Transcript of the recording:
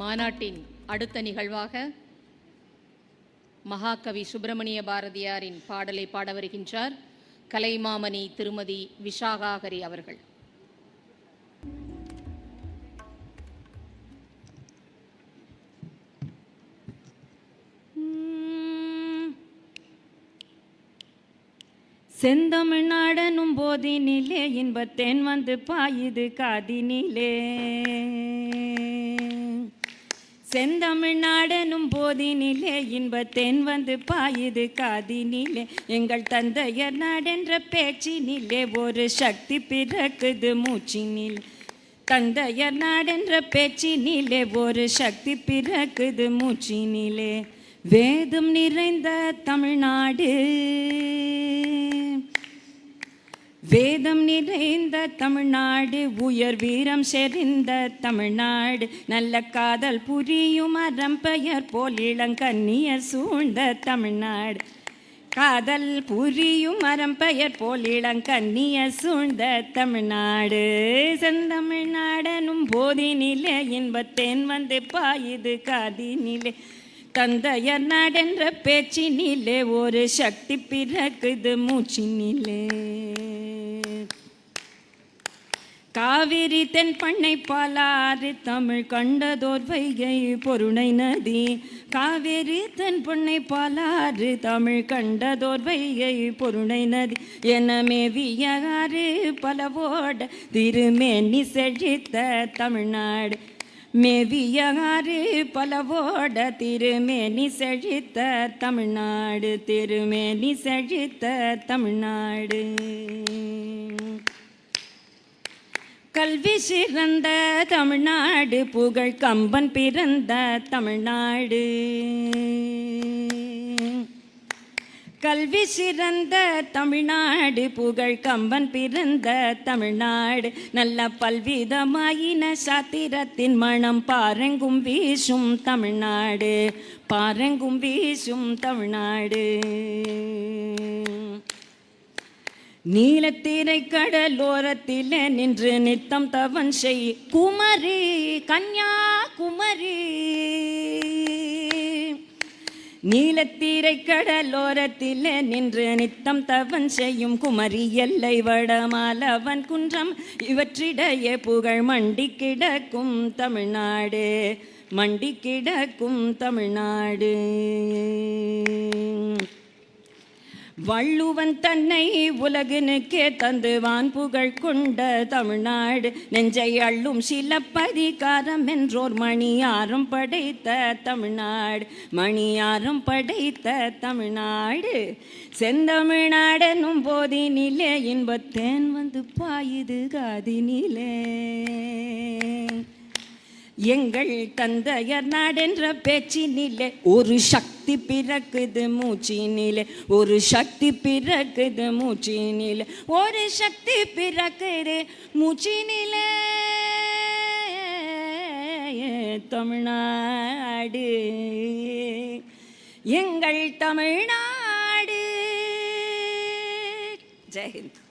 மாநாட்டின் அடுத்த நிகழ்வாக மகாகவி சுப்பிரமணிய பாரதியாரின் பாடலை பாட வருகின்றார் கலைமாமணி திருமதி விஷாகாகரி அவர்கள். செந்தமிழ்நாடனும் போதினிலே இன்பத்தேன் வந்து பாயுது காதினிலே. செந்தமிழ்நாடனும் போதினிலே இன்பத்தேன் வந்து பாயுது காதினிலே. எங்கள் தந்தையர் நாடென்ற பேச்சினிலே ஒரு சக்தி பிறக்குது மூச்சினில். தந்தையர் நாடென்ற பேச்சினிலே ஒரு சக்தி பிறக்குது மூச்சினிலே. வேதம் நிறைந்த தமிழ்நாடு. வேதம் நிறைந்த தமிழ்நாடு உயர் வீரம் செறிந்த தமிழ்நாடு. நல்ல காதல் புரியும் அறம் பெயர் போல் இளங்கண்ணியர் சூழ்ந்த தமிழ்நாடு. காதல் புரியும் அறம் பெயர் போல் இளங்கண்ணியர் சூழ்ந்த தமிழ்நாடு. செந்தமிழ்நாடனும் போதினிலே இன்பத்தேன் வந்து பாயுது காதினிலே. தந்தையர் நாடென்ற பேச்சினிலே ஒரு சக்தி பிறக்குது மூச்சினிலே. காவிரி தென் பண்ணை பாலாறு தமிழ் கண்டதோர் வைகை பொருணை நதி. காவிரி தென் பண்ணை பாலாறு தமிழ் கண்டதோர் வைகை பொருணை நதி. எனமே வியகாறு பலவோட திருமேனி செழித்த தமிழ்நாடு. மேவியகாறு பலவோட திருமேனி செழித்த தமிழ்நாடு. திருமேனி செழித்த தமிழ்நாடு. கல்வி சிறந்த தமிழ்நாடு புகழ் கம்பன் பிறந்த தமிழ்நாடு. கல்வி சிறந்த தமிழ்நாடு புகழ் கம்பன் பிறந்த தமிழ்நாடு. நல்ல பல்விதமாயின சாத்திரத்தின் மனம் பாரெங்கும் வீசும் தமிழ்நாடு. பாரெங்கும் வீசும் தமிழ்நாடு. நீலத்திரை கடலோரத்திலே நின்று நித்தம் தவன் செய். குமரி கன்யா குமரி. நீலத்தீரை கடலோரத்திலே நின்று நித்தம் தவன் செய்யும் குமரி எல்லை வடமாலவன் குன்றம். இவற்றிடையே புகழ் மண்டி கிடக்கும் தமிழ்நாடு மண்டி கிடக்கும் தமிழ்நாடு. வள்ளுவன் தன்னை உலகனுக்கே தந்துவான் புகழ் கொண்ட தமிழ்நாடு. நெஞ்சை அள்ளும் சிலப்பதிகாரம் என்றோர் மணியாரம் படைத்த தமிழ்நாடு. மணியாரம் படைத்த தமிழ்நாடு. செந்தமிழ்நாடனும் போதினிலே இன்பத்தேன் வந்து பாயுது காதினிலே. எங்கள் தந்தையர் நாடென்ற பேச்சினிலே ஒரு சக்தி பிறக்குது மூச்சினிலே ஒரு சக்தி பிறக்குது மூச்சினிலே ஒரு சக்தி பிறக்குது மூச்சினிலே. தமிழ்நாடு எங்கள் தமிழ்நாடு. ஜெயஹிந்த்